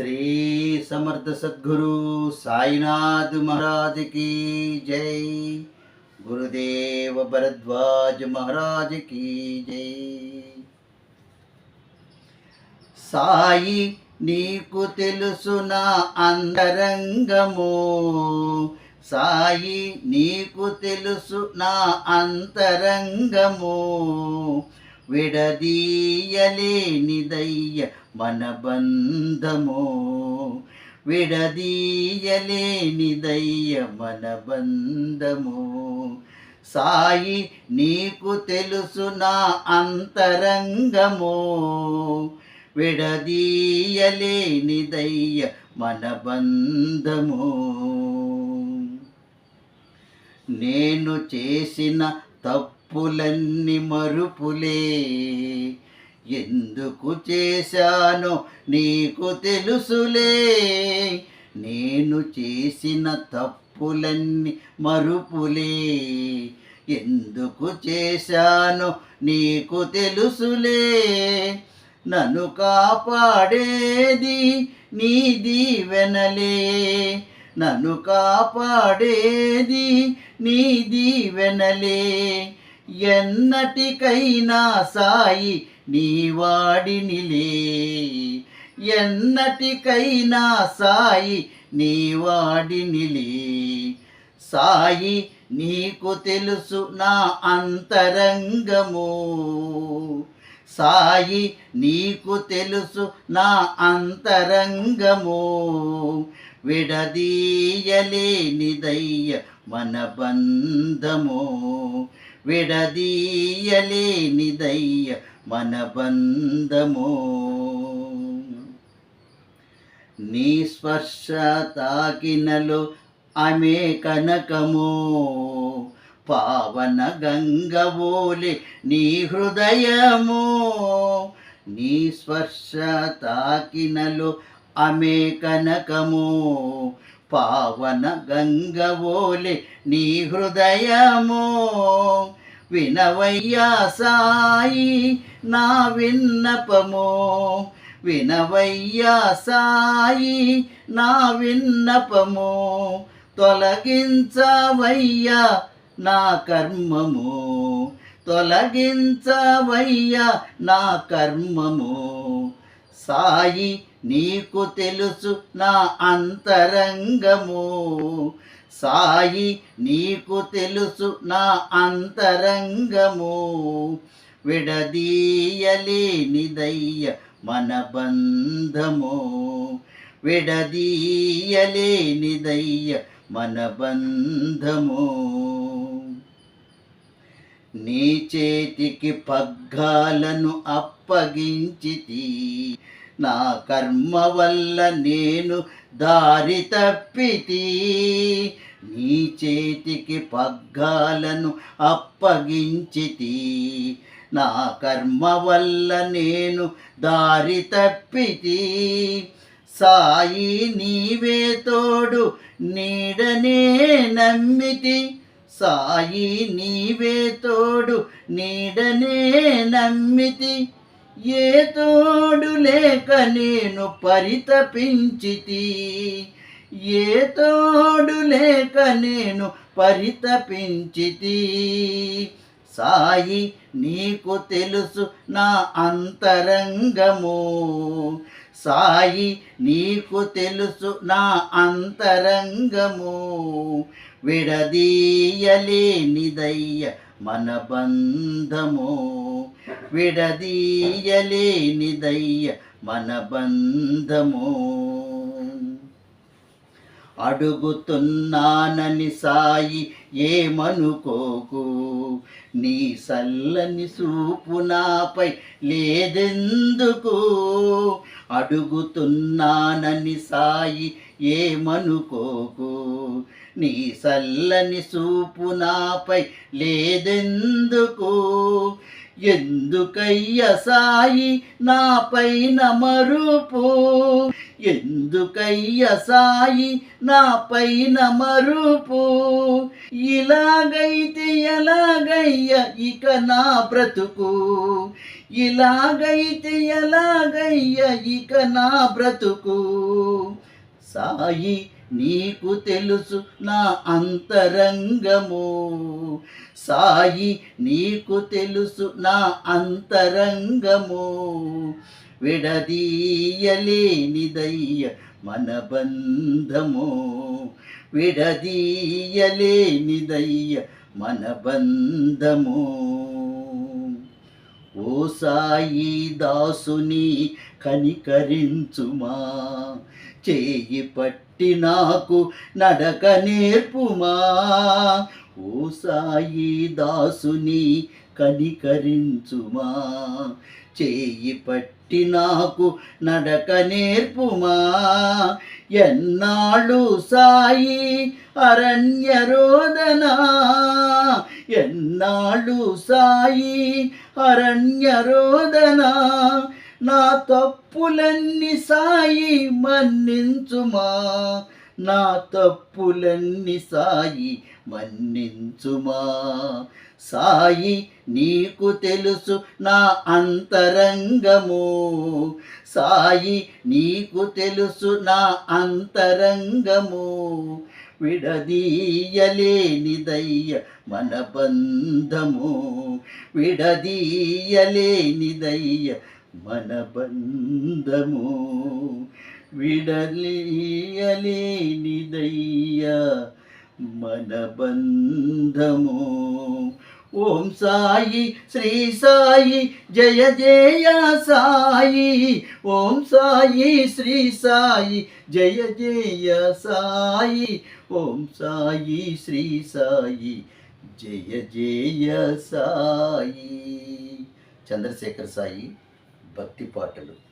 శ్రీ సమర్థ సద్గురు సాయినాథ్ మహారాజ్ కీ జై. గురుదేవ భరద్వాజ్ మహారాజ్ కీ జై. సాయి నీకు తెలుసు నా అంతరంగము? సాయి నీకు తెలుసు నా అంతరంగము? విడదీయలేనిదయ్య మన బంధము విడదీయలేనిదయ్య మన బంధము సాయి నీకు తెలుసు నా అంతరంగమో. విడదీయలేనిదయ్య మన బంధము నేను చేసిన తప్పులన్నీ మరుపులే. ఎందుకు చేశానో నీకు తెలుసులే. నేను చేసిన తప్పులన్నీ మరుపులే. ఎందుకు చేశానో నీకు తెలుసులే. నన్ను కాపాడేది నీ దీవెనలే నన్ను కాపాడేది నీ దీవెనలే. ఎన్నటికైనా సాయి నీ వాడినిలే. ఎన్నటికైనా సాయి నీ వాడినిలే. సాయి నీకు తెలుసు నా అంతరంగము. సాయి నీకు తెలుసు నా అంతరంగము. విడదీయలేనిదయ్య మన బంధము విడదీయలేనిదయ్య మన బంధము నీ స్పర్శ తాకినలో ఆమె కనకము. పావన గంగవోలే నీ హృదయము. నీ స్పర్శ తాకినలో అమే కనకము పావన గంగవోలే నీ హృదయము. వినవయ్యా సాయి నా విన్నపము. వినవయ్యా సాయి నా విన్నపము. తొలగించవయ్యా నా కర్మము. తొలగించవయ్యా నా కర్మము. సాయి నీకు తెలుసు నా అంతరంగము. సాయి నీకు తెలుసు నా అంతరంగము. విడదీయలేనిదయ్య మన బంధము విడదీయలేనిదయ్య మన బంధము నీ చేతికి పగ్గాలను అప్పగించితి. నా కర్మ వల్ల నేను దారి తప్పితి. నీ చేతికి పగ్గాలను అప్పగించితి. నా కర్మ వల్ల నేను దారి తప్పితి. సాయి నీవే తోడు నీడనే నమ్మితి. సాయి నీవే తోడు నీడనే నమ్మితి. ఏ తోడు లేక నేను పరితపించితి? ఏ తోడు లేక నేను పరితపించితి? సాయి నీకు తెలుసు నా అంతరంగము. సాయి నీకు తెలుసు నా అంతరంగము. విడదీయలేనిదయ్య మన బంధము విడదీయలేనిదయ్య మన బంధము అడుగుతున్నానని సాయి ఏమనుకోకు. నీ సల్లని సూపు నాపై లేదెందుకు? అడుగుతున్నానని సాయి ఏమనుకోకు. నీ సల్లని సూపు నాపై లేదెందుకు? ఎందుకయ్య సాయి నాపైన మరుపు? ఎందుకయ్య సాయి నాపైన మరుపు? ఇలాగైతే ఎలాగయ్య ఇక నా బ్రతుకు? ఇలాగైతే ఎలాగయ్య ఇక నా బ్రతుకు? సాయి నీకు తెలుసు నా అంతరంగము. సాయి నీకు తెలుసు నా అంతరంగము. విడదీయలేనిదయ్య మన బంధము విడదీయలేనిదయ్య మన బంధము ఓ సాయి దాసుని కనికరించుమా. చేయి పట్టి నాకు నడక నేర్పుమా? ఓ సాయి దాసుని కనికరించుమా? చేయి పట్టి నాకు నడక నేర్పుమా? ఎన్నాళ్ళు సాయి అరణ్యరోదన ఎన్నాళ్ళు సాయి అరణ్యరోదనా నా తప్పులన్నీ సాయి మన్నించుమా? నా తప్పులన్నీ సాయి మన్నించుమా? సాయి నీకు తెలుసు నా అంతరంగము. సాయి నీకు తెలుసు నా అంతరంగము. విడదీయలేనిదయ్య మన బంధము విడదీయలేనిదయ్య మన బంధము విడలీయలేనిదయ్య మన బంధము ఓం సాయి శ్రీ సాయి జయ జయ సాయి ఓం సాయి శ్రీ సాయి జయ జయ సాయి ఓం సాయి శ్రీ సాయి జయ జయ సాయి చంద్రశేఖర్ సాయి భక్తి పాటలు.